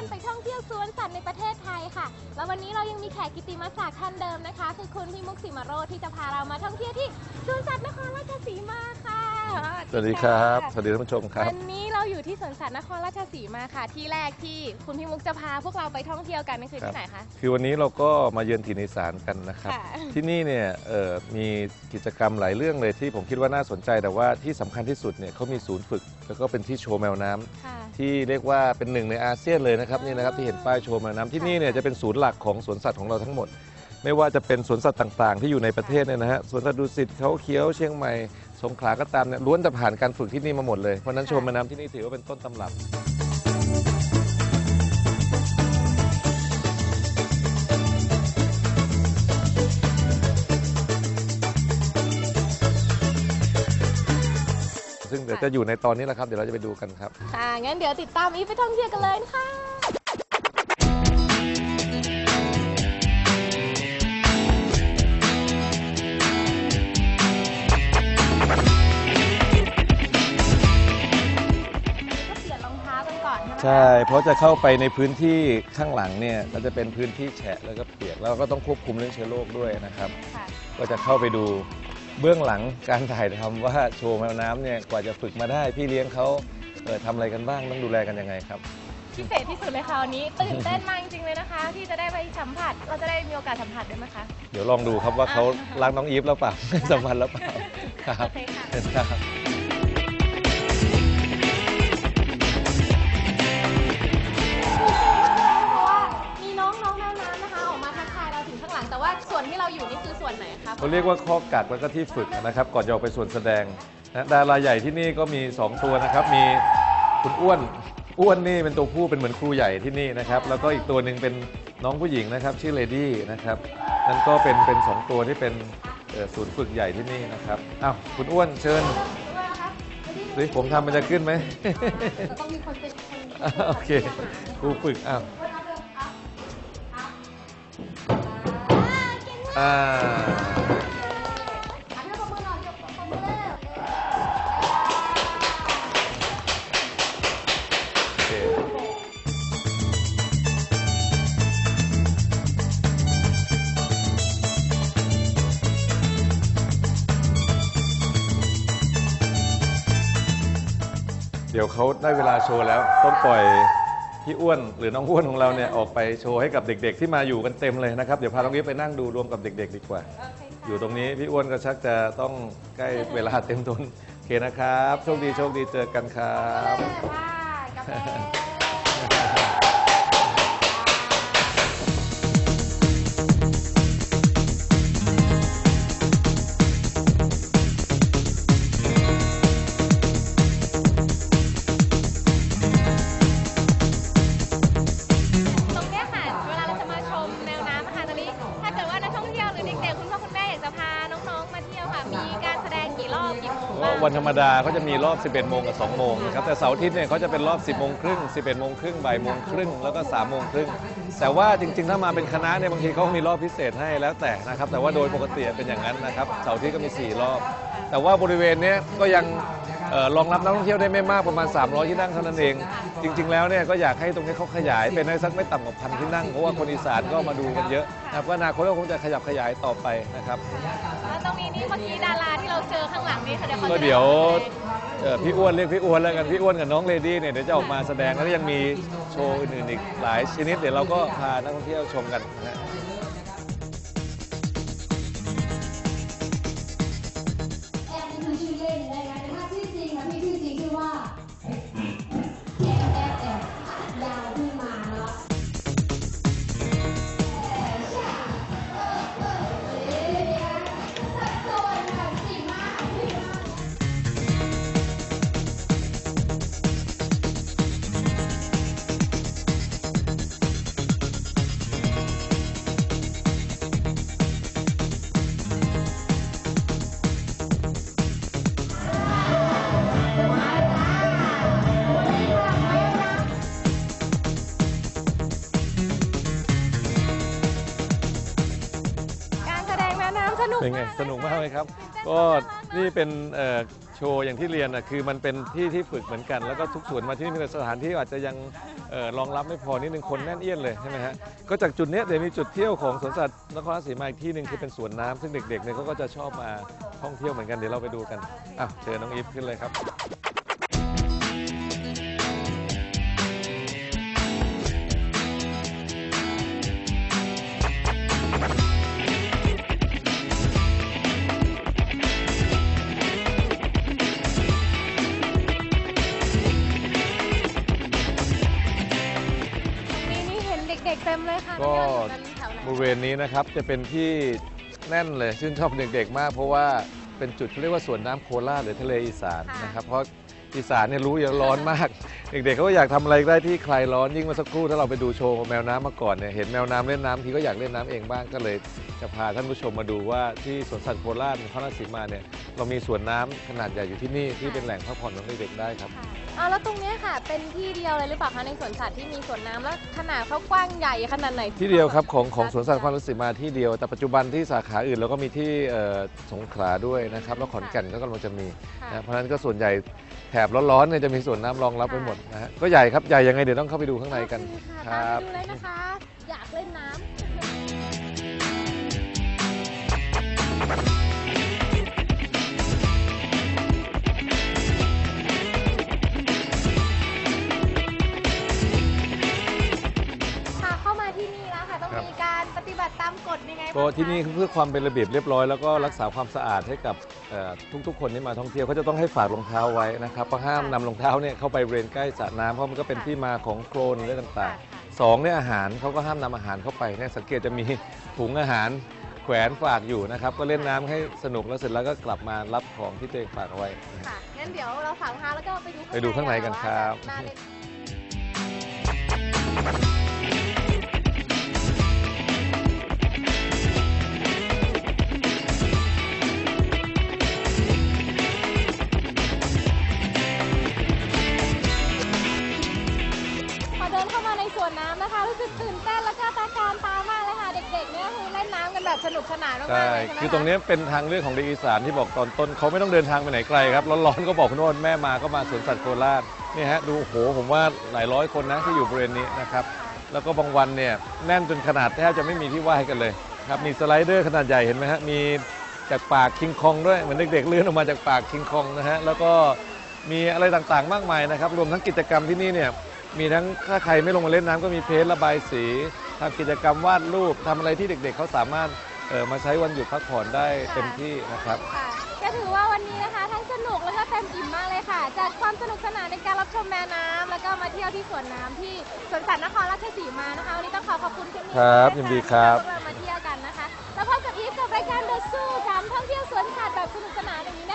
วนสัตว์ในประเทศไทยค่ะ แล้ววันนี้เรายังมีแขกกิตติมศักดิ์ท่านเดิมนะคะ คือคุณพี่มุกสิมาโรจน์ที่จะพาเรามาท่องเที่ยวที่สวนสัตว์นครราชสีมาค่ะ สวัสดีครับะสวัสดีท่านผู้ชมครับ วันนี้ เราอยู่ที่สวนสัตว์นครราชสีมาค่ะ ที่แรกที่คุณพี่มุกจะพาพวกเราไปท่องเที่ยวกันนั่นคือที่ไหนคะ คือวันนี้เราก็มาเยือนถิ่นอีสานกันนะครับ ค่ะ ที่นี่เนี่ยเอ่อมีกิจกรรมหลายเรื่องเลยที่ผมคิดว่าน่าสนใจแต่ว่าที่สำคัญที่สุดเนี่ยเขามีศูนย์ฝึก แล้วก็เป็นที่โชว์แมวน้ำค่ะ ที่เรียกว่าเป็นหนึ่งในอาเซียนเลยนะครับนี่นะครับที่เห็นป้ายโชว์แมวน้ำที่นี่เนี่ยจะเป็นศูนย์หลักของสวนสัตว์ของเราทั้งหมด ไม่ว่าจะเป็นสวนสัตว์ต่างๆ ที่อยู่ในประเทศเนี่ยนะฮะสวนสัตว์ดุสิตเขาเขียวเชียงใหม่ สงขลาก็ตามเนี่ยล้วนจะผ่านการฝึกที่นี่มาหมดเลย เพราะฉะนั้นชว์แมวน้ำที่นี่ถือว่าเป็นต้นตำรับ ซึ่งเดี๋ยวจะอยู่ในตอนนี้แหละครับ เดี๋ยวเราจะไปดูกันครับ ค่ะ งั้นเดี๋ยวติดตามอีฟไปท่องเที่ยวกันเลยนะคะ ใช่ไหมคะใช่ เพราะจะเข้าไปในพื้นที่ข้างหลังเนี่ยก็จะเป็นพื้นที่แฉะแล้วก็เปียกแล้วก็ต้องควบคุมเรื่องเชื้อโรคด้วยนะครับ ค่ะ ก็จะเข้าไปดูเบื้องหลังการถ่ายทำว่าโชว์แมวน้ำเนี่ยกว่าจะฝึกมาได้พี่เลี้ยงเขาเออทำอะไรกันบ้างต้องดูแลกันยังไงครับ พิเศษที่สุดเลยค่ะวันนี้ตื่นเต้นมากจริงๆเลยนะคะ ที่จะได้ไปสัมผัสเราจะได้มีโอกาสสัมผัสด้วยไหมคะ เดี๋ยวลองดูครับว่าเขารักน้องอีฟแล้วเปล่า สัมพันธ์แล้วเปล่าครัโอบเคค่ะ ครับ คะเขาเรียกว่าข้อกักแล้วก็ที่ฝึกนะครับ ก่อนจะออกไปส่วนแสดงนะดาราใหญ่ที่นี่ก็มี 2 ตัวนะครับ มีคุณอ้วนอ้วนนี่เป็นตัวผู้เป็นเหมือนครูใหญ่ที่นี่นะครับ แล้วก็อีกตัวหนึ่งเป็นน้องผู้หญิงนะครับ ชื่อเลดี้นะครับนั่นก็เป็นเป็นสองตัวที่เป็นเอ่อศูนย์ฝึกใหญ่ที่นี่นะครับอ้าวคุณอ้วนเชิญสิผมทำมันจะขึ้นไหม ต้องมีคนเป็นคน โอเคครูฝึกอ้าว อ่าโอเคเดี๋ยวเขาได้เวลาโชว์แล้ว ต้องปล่อย พี่อ้วนหรือน้องอ้วนของเราเนี่ยออกไปโชว์ให้กับเด็ก ๆ ที่มาอยู่กันเต็มเลยนะครับเดี๋ยวพาน้องอีฟไปนั่งดูรวมกับเด็ก ๆ ดีกว่าโอเคค่ะอยู่ตรงนี้พี่อ้วนก็ชักจะต้องใกล้เวลาเต็มทนโอเคนะครับ โชคดีโชคดีเจอกันครับค่ะกาแฟ วันธรรมดาเขาจะมีรอบ 11 โมงกับ 2 โมงนะครับแต่เสาร์อาทิตย์เนี่ยเขาจะเป็นรอบ 10 โมงครึ่ง 11 โมงครึ่งบ่ายโมงครึ่งแล้วก็ 3 โมงครึ่งแต่ว่าจริง ๆ ถ้ามาเป็นคณะเนี่ยบางทีเขามีรอบพิเศษให้แล้วแต่นะครับแต่ว่าโดยปกติเป็นอย่างนั้นนะครับเสาร์อาทิตย์ก็มี 4 รอบ แต่ว่าบริเวณเนี้ยก็ยัง เอ่อรองรับนักท่องเที่ยวได้ไม่มากประมาณ 300 ที่นั่งเท่านั้นเอง จริง ๆ แล้วเนี่ยก็อยากให้ตรงนี้เขาขยายเป็นได้สักไม่ต่ำกว่าพันที่นั่งเพราะว่าคนอีสานก็มาดูกันเยอะนะครับก็อนาคตก็คงจะขยับขยายต่อไปนะครับ แล้วตรงนี้นี่เมื่อกี้ดาราที่เราเจอข้างหลังนี่ค่ะเดี๋ยวเขาก็จะเดี๋ยวเอ่อพี่อ้วนเรียกพี่อ้วนแล้วกันพี่อ้วนกับน้องเลดี้เนี่ยเดี๋ยวจะออกมาแสดงแล้วก็ยังมีโชว์อื่นๆอีกหลายชนิด เดี๋ยวเราก็พานักท่องเที่ยวชมกันนะฮะ เป็นไงมากสนุกมากไหมครับตื่นเต้นก็นี่เป็นเอ่อโชว์อย่างที่เรียนนะคือมันเป็นที่ที่ฝึกเหมือนกัน แล้วก็ทุกส่วนมาที่นี่มีสถานที่อาจจะยังเอ่อรองรับไม่พอนิดนึงคนแน่นเอียดเลยใช่ไหมฮะก็จากจุดเนี้ยเดี๋ยวมีจุดเที่ยวของสวนสัตว์นครราชสีมาอีกที่หนึ่งคือเป็นสวนน้ำซึ่งเด็กๆเนี่ยเขาก็จะชอบมาท่องเที่ยวเหมือนกันเดี๋ยวเราไปดูกันอะเชิญน้องอีฟขึ้นเลยครับ นบริเวณนี้นะครับจะเป็นที่แน่นเลยชื่นชอบเด็กๆมาก เพราะว่าเป็นจุดที่เรียกว่าสวนน้ำโคราชหรือทะเลอีสานนะครับ เพราะอีสานเนี่ยรู้อยู่ร้อนมาก เด็กๆเขาก็อยากทำอะไรได้ที่คลายร้อนยิ่งเมื่อสักครู่ถ้าเราไปดูโชว์แมวน้ำมาก่อนเนี่ยเห็นแมวน้ำเล่นน้ำทีก็อยากเล่นน้ำเองบ้างก็เลย จะพาท่านผู้ชมมาดูว่าที่สวนสัตว์โคราชนครราชสีมาเนี่ย เรามีสวนน้ำขนาดใหญ่อยู่ที่นี่ที่เป็นแหล่งพักผ่อนของเด็กๆได้ครับค่ะอ่าแล้วตรงเนี้ยค่ะ เป็นที่เดียวเลยหรือเปล่าคะในสวนสัตว์ที่มีสวนน้ำแล้วขนาดเขากว้างใหญ่ขนาดไหนที่เดียวครับของของสวนสัตว์นครราชสีมาที่เดียว แต่ปัจจุบันที่สาขาอื่นเราก็มีที่เอ่อสงขลาด้วยนะครับแล้วขอนแก่นก็กำลังจะมีค่ะนะเพราะฉะนั้นก็ส่วนใหญ่แถบร้อนๆเนี่ยจะมีสวนน้ำรองรับไว้หมดนะฮะก็ใหญ่ครับใหญ่ยังไงเดี๋ยวต้องเข้าไปดูข้างในกัน โอเคคค่ะรับตามไปดูเลยนะคะ อยากเล่นน้ำ กฎยังไงบ้างก็คะที่นี่เพื่อความเป็นระเบียบเรียบร้อยแล้วก็ค่ะรักษาความสะอาดให้กับเอ่อทุกๆ คนที่มาท่องเที่ยวเขาจะต้องให้ฝากรองเท้าไว้นะครับเพราะห้ามค่ะนำรองเท้าเนี่ยเข้าไปบริเวณใกล้สระน้ำเพราะมันก็เป็นค่ะที่มาของโคลนอะไรต่างค่ะๆสองเนี่ยอาหารเขาก็ห้ามนำอาหารเข้าไปเนี่ยสังเกตจะมีถุงอาหารแขวนฝากอยู่นะครับก็เล่นน้ำให้สนุกแล้วเสร็จแล้วก็กลับมารับของที่ตัวเองฝากเอาไว้นะฮะค่ะงั้นเดี๋ยวเราฝากรองเท้าแล้วก็ไปดูไปดูข้างในกันครับ ว่าจะน่าเล่น แบบสนุกสนานมากๆใช่เลยใช่ไหมะคือตรงนี้เป็นทางเลือกของเด็กอีสานที่บอกตอนต้นเขาไม่ต้องเดินทางไปไหนไกลครับร้อนๆก็บอกคุณโนนแม่มาก็มาสวนสัตว์โคราชนี่ฮะดูโอ้โหผมว่าหลายร้อยคนนะที่อยู่บริเวณนี้นะครับแล้วก็บางวันเนี่ยแน่นจนขนาดแทบจะไม่มีที่ว่ายกันเลยครับมีสไลเดอร์ขนาดใหญ่เห็นไหมฮะมีจากปากคิงคองด้วยเหมือนเด็กๆเลื่อนออกมาจากปากคิงคองนะฮะแล้วก็มีอะไรต่างๆมากมายนะครับรวมทั้งกิจกรรมที่นี่เนี่ยมีทั้งถ้าใครไม่ลงมาเล่นน้ำก็มีเพจระบายสี ทำกิจกรรมวาดรูปทำอะไรที่เด็กๆ เขาสามารถเออมาใช้วันหยุดพักผ่อนได้เต็มที่นะครับ ค่ะก็ถือว่าวันนี้นะคะ ทั้งสนุกแล้วก็เต็มอิ่มมากเลยค่ะ จากความสนุกสนานในการรับชมแม่น้ำแล้วก็มาเที่ยวที่สวนน้ำที่สวนสัตว์นครราชสีมานะคะ วันนี้ต้องขอขอบคุณคุณครับยินดีครัที่พาเรามาเที่ยวกันนะคะ แล้วพบกับอีฟกับรายการเดอะซู่การท่องเที่ยวสวนสัตว์แบบสนุกสนานอย่างนี้